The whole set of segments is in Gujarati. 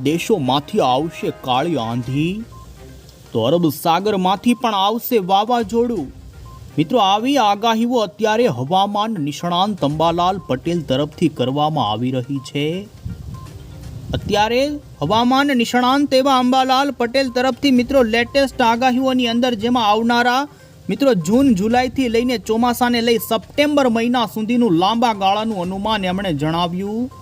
દેશોમાંથી આવશે કાળી આંધી. તો અરબ પણ આવશે વાવાઝોડું. મિત્રો, આવી આગાહીઓ અત્યારે હવામાન નિષ્ણાંત અંબાલાલ પટેલ તરફથી કરવામાં આવી રહી છે. અત્યારે હવામાન નિષ્ણાંત એવા અંબાલાલ પટેલ તરફથી મિત્રો, લેટેસ્ટ આગાહીઓની અંદર જેમાં આવનારા, મિત્રો, જૂન, જુલાઈથી લઈને ચોમાસાને લઈ સપ્ટેમ્બર મહિના સુધીનું લાંબા ગાળાનું અનુમાન એમણે જણાવ્યું.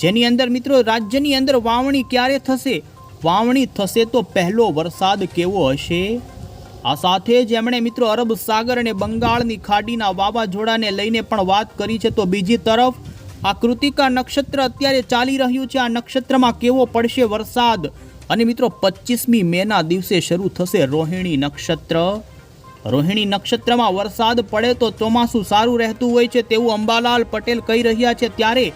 જેની અંદર મિત્રો રાજ્યની અંદર વાવણી ક્યારે થશે? વાવણી થશે તો પહેલો વરસાદ કેવો હશે? આ સાથે જ એમણે મિત્રો અરબ સાગર અને બંગાળની ખાડીના વાવાઝોડાને લઈને પણ વાત કરી છે. તો બીજી તરફ, આ કૃતિકા નક્ષત્ર અત્યારે ચાલી રહ્યું છે. આ નક્ષત્રમાં કેવો પડશે વરસાદ? અને મિત્રો પચીસમી મેના દિવસે શરૂ થશે રોહિણી નક્ષત્ર. રોહિણી નક્ષત્રમાં વરસાદ પડે તો ચોમાસું સારું રહેતું હોય છે તેવું અંબાલાલ પટેલ કહી રહ્યા છે. ત્યારે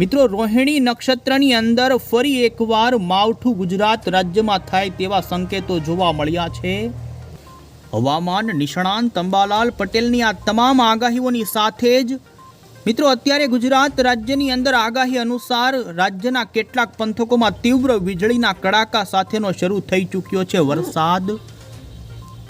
મિત્રો, રોહિણી નક્ષત્રની અંદર ફરી એકવાર માવઠું ગુજરાત રાજ્યમાં થાય તેવા સંકેતો જોવા મળ્યા છે. હવામાન નિષ્ણાંત અંબાલાલ પટેલની આ તમામ આગાહીઓની સાથે જ મિત્રો, અત્યારે ગુજરાત રાજ્યની અંદર આગાહી અનુસાર રાજ્યના કેટલાક પંથકોમાં તીવ્ર વીજળીના કડાકા સાથેનો શરૂ થઈ ચૂક્યો છે વરસાદ.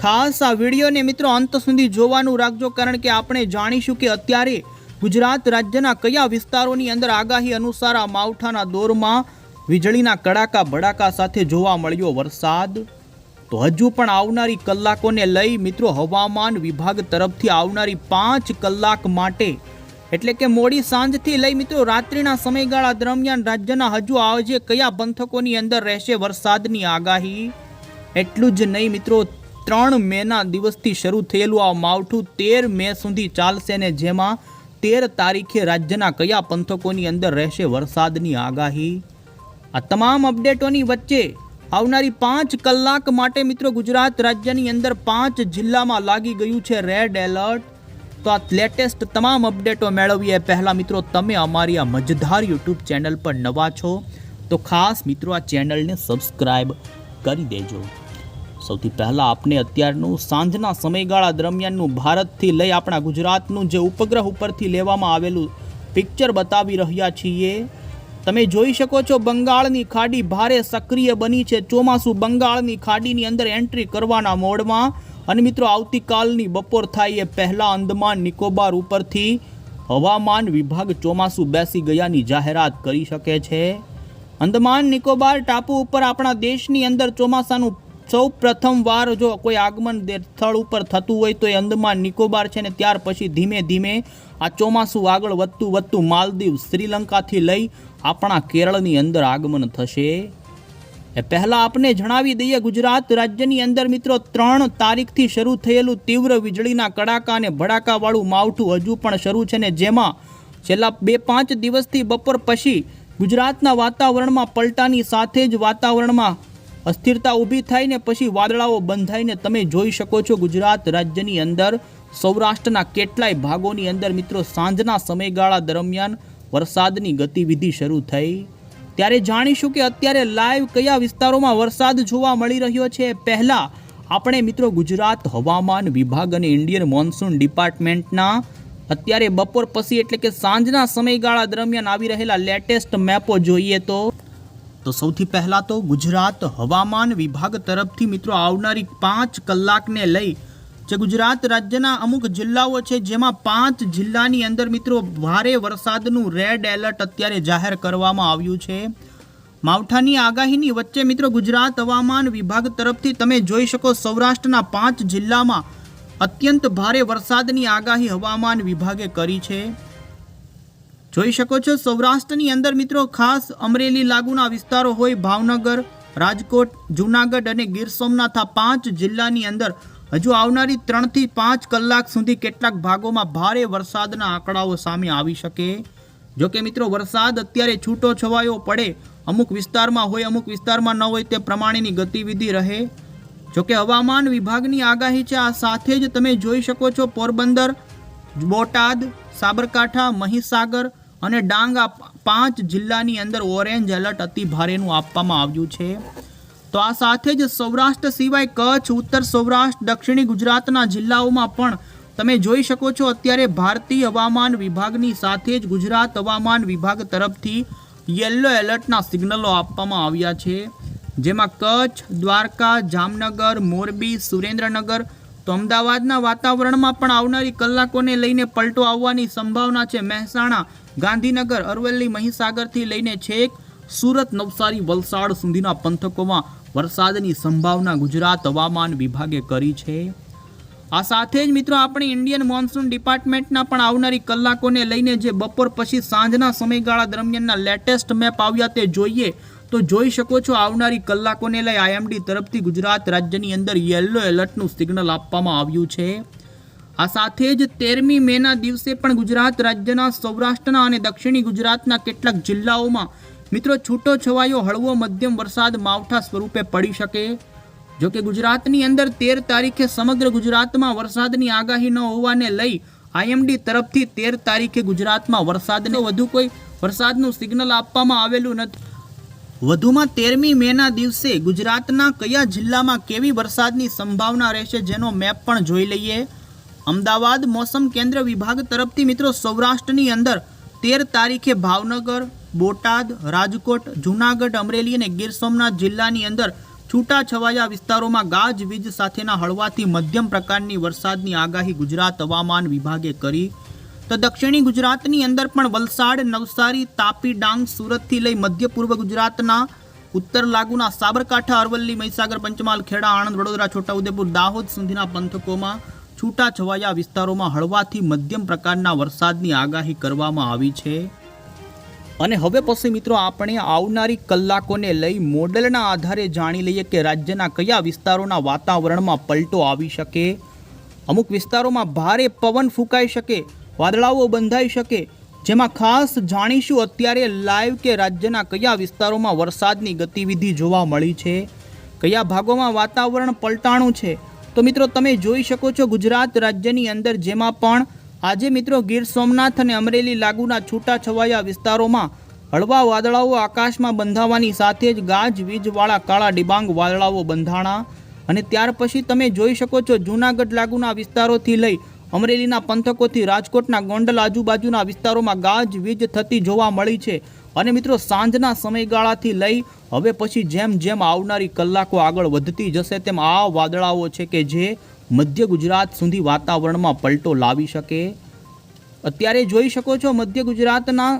ખાસ આ વિડીયોને મિત્રો, અંત સુધી જોવાનું રાખજો, કારણ કે આપણે જાણીશું કે અત્યારે ગુજરાત રાજ્યના કયા વિસ્તારોની અંદર આગાહી અનુસાર આ માવઠાના દોરમાં વીજળીના કડાકા ભડાકા સાથે જોવા મળ્યો વરસાદ? તો હજુ પણ આવનારી કલાકોને લઈ મિત્રો હવામાન વિભાગ તરફથી આવનારી પાંચ કલાક માટે, એટલે કે મોડી સાંજથી લઈ મિત્રો રાત્રિના સમયગાળા દરમિયાન રાજ્યના હજુ આજે કયા પંથકોની અંદર રહેશે વરસાદની આગાહી? એટલું જ નહીં મિત્રો, ત્રણ મેના દિવસથી શરૂ થયેલું આ માવઠું તેર મે સુધી ચાલશે ને જેમાં તેર તારીખે રાજ્યના કયા પંથકોની અંદર રહેશે વરસાદની આગાહી? આ તમામ અપડેટોની વચ્ચે આવનારી પાંચ કલાક માટે મિત્રો ગુજરાત રાજ્યની અંદર પાંચ જિલ્લામાં લાગી ગયું છે રેડ એલર્ટ. તો આ લેટેસ્ટ તમામ અપડેટો મેળવીએ. પહેલાં મિત્રો, તમે અમારી આ મજધાર યુટ્યુબ ચેનલ પર નવા છો, તો ખાસ મિત્રો આ ચેનલને સબસ્ક્રાઈબ કરી દેજો. સૌથી પહેલાં આપને અત્યારનું સાંજના સમયગાળા દરમિયાનનું ભારતથી લઈ આપણા ગુજરાતનું જે ઉપગ્રહ ઉપરથી લેવામાં આવેલું પિક્ચર બતાવી રહ્યા છીએ. તમે જોઈ શકો છો બંગાળની ખાડી ભારે સક્રિય બની છે. ચોમાસું બંગાળની ખાડીની અંદર એન્ટ્રી કરવાના મોડમાં. અને મિત્રો આવતીકાલની બપોર થાય એ પહેલાં અંદમાન નિકોબાર ઉપરથી હવામાન વિભાગ ચોમાસું બેસી ગયાની જાહેરાત કરી શકે છે. અંદમાન નિકોબાર ટાપુ ઉપર આપણા દેશની અંદર ચોમાસાનું સૌ પ્રથમ વાર જો કોઈ આગમન સ્થળ ઉપર થતું હોય તો એ અંદમાન નિકોબાર છે ને ત્યાર પછી ધીમે ધીમે આ ચોમાસું આગળ વધતું વધતું માલદીવ શ્રીલંકાથી લઈ આપણા કેરળની અંદર આગમન થશે. એ પહેલાં આપને જણાવી દઈએ ગુજરાત રાજ્યની અંદર મિત્રો ત્રણ તારીખથી શરૂ થયેલું તીવ્ર વીજળીના કડાકા અને ભડાકાવાળું માવઠું હજુ પણ શરૂ છે ને જેમાં છેલ્લા બે પાંચ દિવસથી બપોર પછી ગુજરાતના વાતાવરણમાં પલટાની સાથે જ વાતાવરણમાં અસ્થિરતા ઊભી થાય ને પછી વાદળાઓ બંધાઈને તમે જોઈ શકો છો ગુજરાત રાજ્યની અંદર, સૌરાષ્ટ્રના કેટલાય ભાગોની અંદર મિત્રો સાંજના સમયગાળા દરમિયાન વરસાદની ગતિવિધિ શરૂ થઈ. ત્યારે જાણીશું કે અત્યારે લાઈવ કયા વિસ્તારોમાં વરસાદ જોવા મળી રહ્યો છે? પહેલાં આપણે મિત્રો ગુજરાત હવામાન વિભાગ અને ઇન્ડિયન મોન્સૂન ડિપાર્ટમેન્ટના અત્યારે બપોર પછી એટલે કે સાંજના સમયગાળા દરમિયાન આવી રહેલા લેટેસ્ટ મેપો જોઈએ તો તો સૌથી પહેલાં તો ગુજરાત હવામાન વિભાગ તરફથી મિત્રો આવનારી પાંચ કલાકને લઈ જે ગુજરાત રાજ્યના અમુક જિલ્લાઓ છે, જેમાં પાંચ જિલ્લાની અંદર મિત્રો ભારે વરસાદનું રેડ એલર્ટ અત્યારે જાહેર કરવામાં આવ્યું છે. માવઠાની આગાહીની વચ્ચે મિત્રો ગુજરાત હવામાન વિભાગ તરફથી તમે જોઈ શકો સૌરાષ્ટ્રના પાંચ જિલ્લામાં અત્યંત ભારે વરસાદની આગાહી હવામાન વિભાગે કરી છે. જોઈ શકો છો, સૌરાષ્ટ્રની અંદર મિત્રો ખાસ અમરેલી લાગુના વિસ્તારો હોય ભાવનગર, રાજકોટ, જૂનાગઢ અને ગીર સોમનાથ આ પાંચ જિલ્લાની અંદર હજુ આવનારી ત્રણથી પાંચ કલાક સુધી કેટલાક ભાગોમાં ભારે વરસાદના આંકડાઓ સામે આવી શકે. જો કે મિત્રો, વરસાદ અત્યારે છૂટો છવાયો પડે, અમુક વિસ્તારમાં હોય, અમુક વિસ્તારમાં ન હોય તે પ્રમાણેની ગતિવિધિ રહે. જોકે હવામાન વિભાગની આગાહી છે, આ સાથે જ તમે જોઈ શકો છો પોરબંદર, બોટાદ, સાબરકાંઠા, મહીસાગર અને ડાંગ આ પાંચ જિલ્લાની અંદર ઓરેન્જ એલર્ટ અતિ ભારેનું આપવામાં આવ્યું છે. તો આ સાથે જ સૌરાષ્ટ્ર સિવાય કચ્છ, ઉત્તર સૌરાષ્ટ્ર, દક્ષિણી ગુજરાતના જિલ્લાઓમાં પણ તમે જોઈ શકો છો અત્યારે ભારતીય હવામાન વિભાગની સાથે જ ગુજરાત હવામાન વિભાગ તરફથી યલો એલર્ટના સિગ્નલો આપવામાં આવ્યા છે. જેમાં કચ્છ, દ્વારકા, જામનગર, મોરબી, સુરેન્દ્રનગર તો અમદાવાદના વાતાવરણમાં પણ આવનારી કલાકોને લઈને પલટો આવવાની સંભાવના છે. મહેસાણા, ગાંધીનગર, અરવલ્લી, મહીસાગરથી લઈને છેક સુરત, નવસારી, વલસાડ સુધીના પંથકોમાં વરસાદની સંભાવના ગુજરાત હવામાન વિભાગે કરી છે. આ સાથે જ મિત્રો આપણે ઇન્ડિયન મોન્સૂન ડિપાર્ટમેન્ટના પણ આવનારી કલાકોને લઈને જે બપોર પછી સાંજના સમયગાળા દરમિયાનના લેટેસ્ટ મેપ આવ્યા તે જોઈએ. તો જોઈ શકો છો આવનારી કલાકોને લઈ આઈએમડી તરફથી ગુજરાત રાજ્યની અંદર યલો એલર્ટનું સિગ્નલ આપવામાં આવ્યું છે. આ સાથે જ તેરમી મેના દિવસે પણ ગુજરાત રાજ્યના સૌરાષ્ટ્રના અને દક્ષિણી ગુજરાતના કેટલાક જિલ્લાઓમાં મિત્રો છૂટો છવાયો હળવો મધ્યમ વરસાદ માવઠા સ્વરૂપે પડી શકે. જો કે ગુજરાતની અંદર તેર તારીખે સમગ્ર ગુજરાતમાં વરસાદની આગાહી ન હોવાને લઈ આઈએમડી તરફથી તેર તારીખે ગુજરાતમાં વરસાદને વધુ કોઈ વરસાદનું સિગ્નલ આપવામાં આવેલું નથી. વધુમાં તેરમી મેના દિવસે ગુજરાતના કયા જિલ્લામાં કેવી વરસાદની સંભાવના રહેશે જેનો મેપ પણ જોઈ લઈએ? અમદાવાદ મોસમ કેન્દ્ર વિભાગ તરફથી મિત્રો સૌરાષ્ટ્રની અંદર તેર તારીખે ભાવનગર, બોટાદ, રાજકોટ, જૂનાગઢ, અમરેલી અને ગીર સોમનાથ જિલ્લાની અંદર છૂટા છવાયા વિસ્તારોમાં ગાજવીજ સાથેના હળવાથી મધ્યમ પ્રકારની વરસાદની આગાહી ગુજરાત હવામાન વિભાગે કરી. તો દક્ષિણી ગુજરાતની અંદર પણ વલસાડ, નવસારી, તાપી, ડાંગ, સુરતથી લઈ મધ્ય પૂર્વ ગુજરાતના ઉત્તર લાગુના સાબરકાંઠા, અરવલ્લી, મહીસાગર, પંચમહાલ, ખેડા, આણંદ, વડોદરા, છોટાઉદેપુર, દાહોદ સુધીના પંથકોમાં છૂટા છવાયા વિસ્તારોમાં હળવાથી મધ્યમ પ્રકારના વરસાદની આગાહી કરવામાં આવી છે. અને હવે પછી મિત્રો આપણે આવનારી કલાકોને લઈ મોડેલના આધારે જાણી લઈએ કે રાજ્યના કયા વિસ્તારોના વાતાવરણમાં પલટો આવી શકે. અમુક વિસ્તારોમાં ભારે પવન ફૂંકાઈ શકે. વાદળાઓ બંધાઈ શકે. જેમાં ખાસ જાણીશું અત્યારે લાઈવ કે રાજ્યના કયા વિસ્તારોમાં વરસાદની ગતિવિધિ જોવા મળી છે? કયા ભાગોમાં વાતાવરણ પલટાણું છે? તો મિત્રો, તમે જોઈ શકો છો ગુજરાત રાજ્યની અંદર જેમાં પણ આજે મિત્રો ગીર સોમનાથ અને અમરેલી લાગુના છૂટા છવાયા વિસ્તારોમાં હળવા વાદળાઓ આકાશમાં બંધાવાની સાથે જ ગાજ, વીજવાળા, કાળા ડિબાંગ વાદળાઓ બંધાણા. અને ત્યાર પછી તમે જોઈ શકો છો જૂનાગઢ લાગુના વિસ્તારોથી લઈ અમરેલીના પંથકોથી રાજકોટના ગોંડલ આજુબાજુના વિસ્તારોમાં ગાજ વીજ થતી જોવા મળી છે. અને મિત્રો, સાંજના સમયગાળાથી લઈ હવે પછી જેમ જેમ આવનારી કલાકો આગળ વધતી જશે, તેમ આ વાદળાઓ છે કે જે મધ્ય ગુજરાત સુધી વાતાવરણમાં પલટો લાવી શકે. અત્યારે જોઈ શકો છો, મધ્ય ગુજરાતના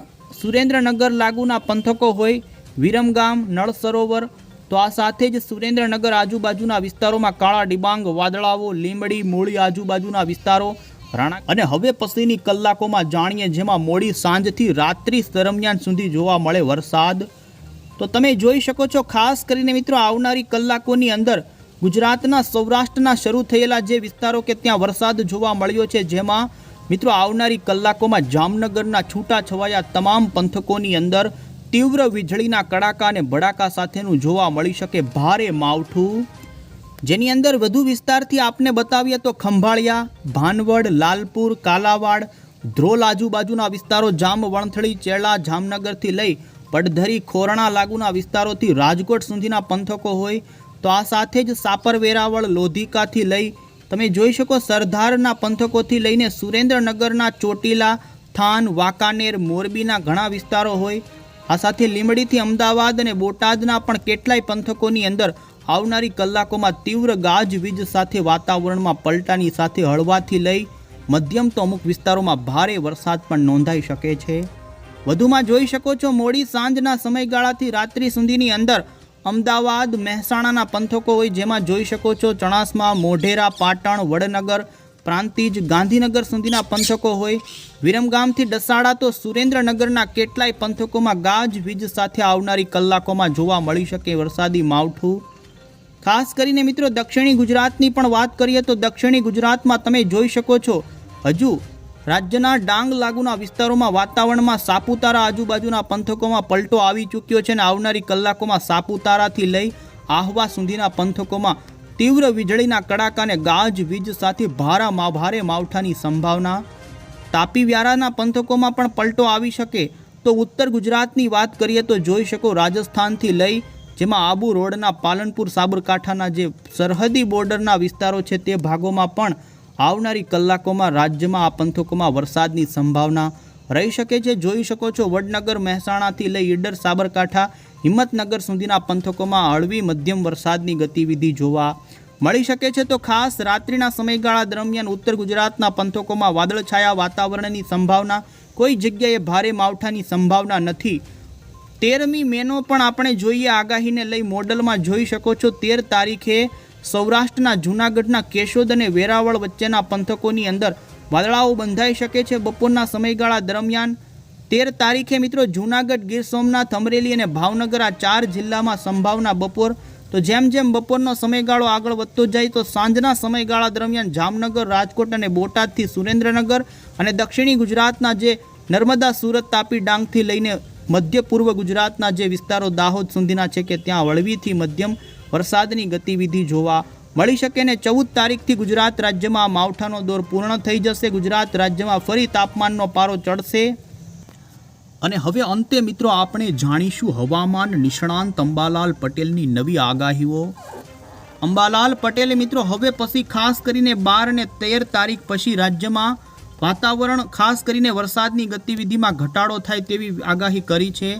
સુરેન્દ્રનગર લાગુના પંથકો હોય, વિરમગામ નળ સરોવર તો આ સાથે જ સુરેન્દ્રનગર આજુબાજુના વિસ્તારોમાં કાળા ડિબાંગ, વાદળાઓ, લીંબડી, મૂળી આજુબાજુના વિસ્તારો, રાણા અને હવે પછીની કલાકોમાં જાણીએ જેમાં મોડી સાંજથી રાત્રિ દરમિયાન સુધી જોવા મળે વરસાદ. તો તમે જોઈ શકો છો, ખાસ કરીને મિત્રો આવનારી કલાકોની અંદર ગુજરાતના સૌરાષ્ટ્રના શરૂ થયેલા જે વિસ્તારો કે ત્યાં વરસાદ જોવા મળ્યો છે, જેમાં મિત્રો આવનારી કલાકોમાં જામનગરના છૂટા છવાયા તમામ પંથકોની અંદર તીવ્ર વીજળીના કડાકા અને ભડાકા સાથેનું જોવા મળી શકે ભારે માવઠું. જેની અંદર વધુ વિસ્તારથી આપને બતાવીએ તો ખંભાળિયા, ભાનવડ, લાલપુર, કાલાવાડ, ધ્રોલ આજુબાજુના વિસ્તારો જામ, વણથળી ચેલા જામનગરથી લઈ પડધરી, ખોરણા લાગુના વિસ્તારોથી રાજકોટ સુધીના પંથકો હોય તો આ સાથે જ સાપર, વેરાવળ, લોધિકાથી લઈ તમે જોઈ શકો સરદારના પંથકોથી લઈને સુરેન્દ્રનગરના ચોટીલા, થાન, વાંકાનેર, મોરબીના ઘણા વિસ્તારો હોય આ સાથે લીંબડીથી અમદાવાદ અને બોટાદના પણ કેટલાય પંથકોની અંદર આવનારી કલાકોમાં તીવ્ર ગાજવીજ સાથે વાતાવરણમાં પલટાની સાથે હળવાથી લઈ મધ્યમ તો અમુક વિસ્તારોમાં ભારે વરસાદ પણ નોંધાઈ શકે છે. વધુમાં જોઈ શકો છો, મોડી સાંજના સમયગાળાથી રાત્રિ સુધીની અંદર અમદાવાદ, મહેસાણાના પંથકો હોય, જેમાં જોઈ શકો છો ચણાસમા, મોઢેરા, પાટણ, વડનગર પ્રાંતિજ ગાંધીનગર સુધીના પંથકો હોય. વિરમગામથી ડસાડા તો સુરેન્દ્રનગરના કેટલાય પંથકોમાં ગાજ વીજ સાથે આવનારી કલાકોમાં જોવા મળી શકે વરસાદી માવઠું. ખાસ કરીને મિત્રો દક્ષિણી ગુજરાતની પણ વાત કરીએ તો દક્ષિણી ગુજરાતમાં તમે જોઈ શકો છો, હજુ રાજ્યના ડાંગ લાગુના વિસ્તારોમાં વાતાવરણમાં સાપુતારા આજુબાજુના પંથકોમાં પલટો આવી ચૂક્યો છે અને આવનારી કલાકોમાં સાપુતારાથી લઈ આહવા સુધીના પંથકોમાં તીવ્ર વીજળીના કડાકાને ગાજ વીજ સાથે ભારામાં ભારે માવઠાની સંભાવના. તાપી વ્યારાના પંથકોમાં પણ પલટો આવી શકે તો ઉત્તર ગુજરાતની વાત કરીએ તો જોઈ શકો રાજસ્થાનથી લઈ, જેમાં આબુ રોડના પાલનપુર સાબરકાંઠાના જે સરહદી બોર્ડરના વિસ્તારો છે તે ભાગોમાં પણ આવનારી કલાકોમાં રાજ્યમાં આ પંથકોમાં વરસાદની સંભાવના રહી શકે છે. જોઈ શકો છો વડનગર, મહેસાણાથી લઈ ઈડર, સાબરકાંઠા, હિંમતનગર સુધીના પંથકોમાં હળવી મધ્યમ વરસાદની ગતિવિધિ જોવા મળી શકે છે તો ખાસ રાત્રિના સમયગાળા દરમિયાન ઉત્તર ગુજરાતના પંથકોમાં વાદળછાયા વાતાવરણની સંભાવના, કોઈ જગ્યાએ ભારે માવઠાની સંભાવના નથી. તેરમી મેનો પણ આપણે જોઈએ આગાહીને લઈ મોડલમાં જોઈ શકો છો. તેર તારીખે સૌરાષ્ટ્રના જૂનાગઢના કેશોદ અને વેરાવળ વચ્ચેના પંથકોની અંદર વાદળાઓ બંધાઈ શકે છે બપોરના સમયગાળા દરમિયાન. તેર તારીખે મિત્રો જૂનાગઢ, ગીર સોમનાથ, અમરેલી અને ભાવનગર આ ચાર જિલ્લામાં સંભાવના બપોર તો જેમ જેમ બપોરનો સમયગાળો આગળ વધતો જાય તો સાંજના સમયગાળા દરમિયાન જામનગર, રાજકોટ અને બોટાદથી સુરેન્દ્રનગર અને દક્ષિણી ગુજરાતના જે નર્મદા, સુરત તાપી ડાંગથી લઈને મધ્ય પૂર્વ ગુજરાતના જે વિસ્તારો દાહોદ સુધીના છે કે ત્યાં વળવીથી મધ્યમ વરસાદની ગતિવિધિ જોવા મળી શકે ને ચૌદ તારીખથી ગુજરાત રાજ્યમાં માવઠાનો દોર પૂર્ણ થઈ જશે. ગુજરાત રાજ્યમાં ફરી તાપમાનનો પારો ચડશે. અને હવે અંતે મિત્રો આપણે જાણીશું હવામાન નિષ્ણાંત અંબાલાલ પટેલની નવી આગાહીઓ. અંબાલાલ પટેલે મિત્રો હવે પછી ખાસ કરીને બાર અને તેર તારીખ પછી રાજ્યમાં વાતાવરણ, ખાસ કરીને વરસાદની ગતિવિધિમાં ઘટાડો થાય તેવી આગાહી કરી છે.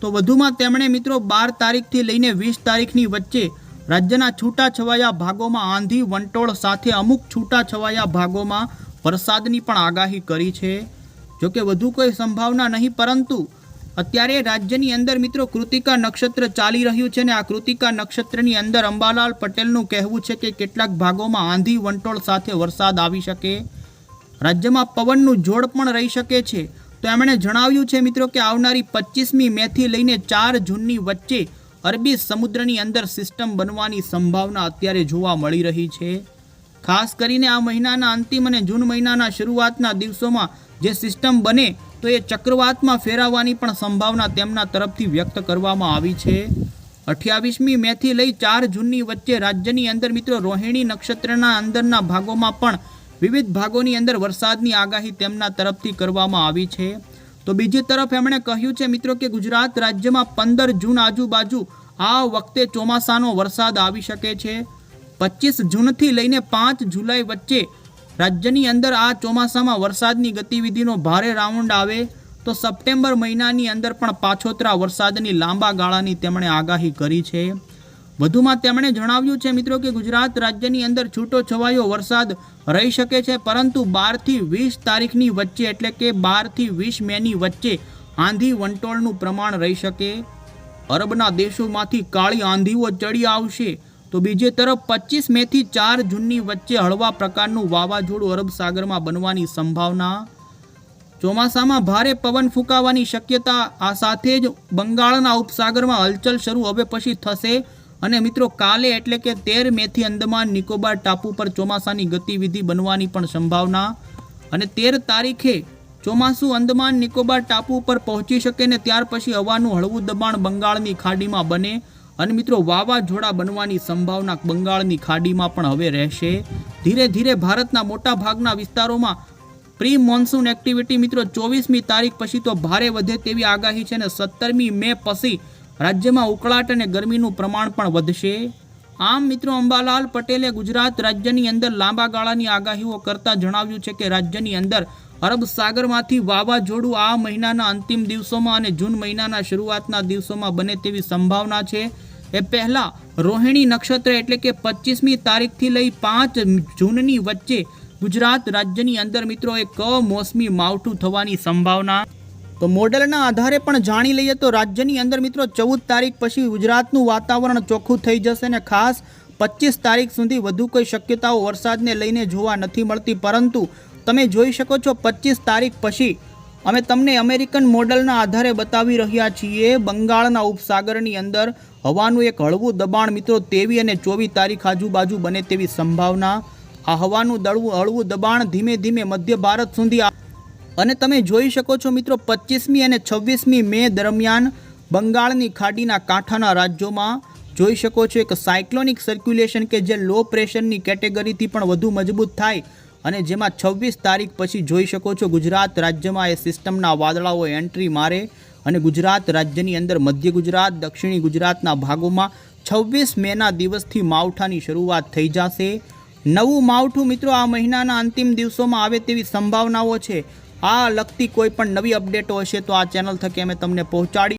તો વધુમાં તેમણે મિત્રો બાર તારીખથી લઈને વીસ તારીખની વચ્ચે રાજ્યના છૂટાછવાયા ભાગોમાં આંધી વંટોળ સાથે અમુક છૂટાછવાયા ભાગોમાં વરસાદની પણ આગાહી કરી છે. જોકે વધુ કોઈ સંભાવના નહીં, પરંતુ અત્યારે રાજ્યની અંદર મિત્રો કૃતિકા નક્ષત્ર ચાલી રહ્યું છે ને આ કૃતિકા નક્ષત્રની અંદર અંબાલાલ પટેલનું કહેવું છે કે કેટલાક ભાગોમાં આંધી વંટોળ સાથે વરસાદ આવી શકે. રાજ્યમાં પવનનું જોડ પણ રહી શકે છે. તો એમણે જણાવ્યું છે મિત્રો કે આવનારી પચીસમી મેથી લઈને ચાર જૂનની વચ્ચે અરબી સમુદ્રની અંદર સિસ્ટમ બનવાની સંભાવના અત્યારે જોવા મળી રહી છે. ખાસ કરીને આ મહિનાના અંતિમ અને જૂન મહિનાના શરૂઆતના દિવસોમાં જે સિસ્ટમ બને તો એ ચક્રવાતમાં ફેરાવવાની પણ સંભાવના તેમના તરફથી વ્યક્ત કરવામાં આવી છે. અઠ્યાવીસમી મેથી લઈ ચાર જૂનની વચ્ચે રાજ્યની અંદર મિત્રો રોહિણી નક્ષત્રના અંદરના ભાગોમાં પણ વિવિધ ભાગોની અંદર વરસાદની આગાહી તેમના તરફથી કરવામાં આવી છે. તો બીજી તરફ એમણે કહ્યું છે મિત્રો કે ગુજરાત રાજ્યમાં પંદર જૂન આજુબાજુ આ વખતે ચોમાસાનો વરસાદ આવી શકે છે. પચીસ જૂનથી લઈને પાંચ જુલાઈ વચ્ચે રાજ્યની અંદર આ ચોમાસામાં વરસાદની ગતિવિધિનો ભારે રાઉન્ડ આવે, તો સપ્ટેમ્બર મહિનાની અંદર પણ પાછોતરા વરસાદની લાંબા ગાળાની તેમણે આગાહી કરી છે. વધુમાં તેમણે જણાવ્યું છે મિત્રો કે ગુજરાત રાજ્યની અંદર છૂટો છવાયો વરસાદ રહી શકે છે, પરંતુ બારથી વીસ તારીખની વચ્ચે એટલે કે બારથી વીસ મેની વચ્ચે આંધી વંટોળનું પ્રમાણ રહી શકે. અરબના દેશોમાંથી કાળી આંધીઓ ચડી આવશે તો બીજી તરફ પચીસ મેથી ચાર જૂનની વચ્ચે હળવા પ્રકારનું વાવાઝોડું અરબ સાગરમાં બનવાની સંભાવના. ચોમાસામાં ભારે પવન ફૂંકાવાની શક્યતા, આ સાથે જ બંગાળના ઉપસાગરમાં હલચલ શરૂ હવે પછી થશે. અને મિત્રો, કાલે એટલે કે તેર મેથી અંદમાન નિકોબાર ટાપુ પર ચોમાસાની ગતિવિધિ બનવાની પણ સંભાવના. અને તેર તારીખે ચોમાસું અંદમાન નિકોબાર ટાપુ પર પહોંચી શકે ને ત્યાર પછી હવાનું હળવું દબાણ બંગાળની ખાડીમાં બને. અને મિત્રો, વાવાઝોડા બનવાની સંભાવના બંગાળની ખાડીમાં પણ હવે રહેશે. ધીરે ધીરે ભારતના મોટા ભાગના વિસ્તારોમાં પ્રી મોન્સૂન એક્ટિવિટી મિત્રો, ચોવીસમી તારીખ પછી તો ભારે વધે તેવી આગાહી છે અને સત્તરમી મે પછી રાજ્યમાં ઉકળાટ અને ગરમીનું પ્રમાણ પણ વધશે. આમ મિત્રો, અંબાલાલ પટેલે ગુજરાત રાજ્યની અંદર લાંબા ગાળાની આગાહીઓ કરતા જણાવ્યું છે કે રાજ્યની અંદર અરબ સાગરમાંથી વાવાઝોડું આ મહિનાના અંતિમ દિવસોમાં અને જૂન મહિનાના શરૂઆતના દિવસોમાં બને તેવી સંભાવના છે. એ પહેલાં રોહિણી નક્ષત્ર એટલે કે પચીસમી તારીખથી લઈ પાંચ જૂનની વચ્ચે ગુજરાત રાજ્યની અંદર મિત્રો એ કમોસમી માવઠું થવાની સંભાવના. તો મોડેલના આધારે પણ જાણી લઈએ તો રાજ્યની અંદર મિત્રો ચૌદ તારીખ પછી ગુજરાતનું વાતાવરણ ચોખ્ખું થઈ જશે ને ખાસ પચીસ તારીખ સુધી વધુ કોઈ શક્યતાઓ વરસાદને લઈને જોવા નથી મળતી. પરંતુ તમે જોઈ શકો છો પચીસ તારીખ પછી અમે તમને અમેરિકન મોડલના આધારે બતાવી રહ્યા છીએ. બંગાળના ઉપસાગરની અંદર હવાનું એક હળવું દબાણ મિત્રો તેવી અને ચોવીસ તારીખ આજુબાજુ બને તેવી સંભાવના. આ હવાનું દળવું હળવું દબાણ ધીમે ધીમે મધ્ય ભારત સુધી અને તમે જોઈ શકો છો મિત્રો પચીસમી અને છવ્વીસમી મે દરમિયાન બંગાળની ખાડીના કાંઠાના રાજ્યોમાં જોઈ શકો છો એક સાયક્લોનિક સર્ક્યુલેશન કે જે લો પ્રેશરની કેટેગરીથી પણ વધુ મજબૂત થાય. અને જેમાં છવ્વીસ તારીખ પછી જોઈ શકો છો ગુજરાત રાજ્યમાં એ સિસ્ટમના વાદળાઓ એન્ટ્રી મારે અને ગુજરાત રાજ્યની અંદર મધ્ય ગુજરાત, દક્ષિણી ગુજરાતના ભાગોમાં છવ્વીસ મેના દિવસથી માવઠાની શરૂઆત થઈ જશે. નવું માવઠું મિત્રો આ મહિનાના અંતિમ દિવસોમાં આવે તેવી સંભાવનાઓ છે. આ લગતી કોઈ પણ નવી અપડેટો હશે તો આ ચેનલ થકી અમે તમને પહોંચાડી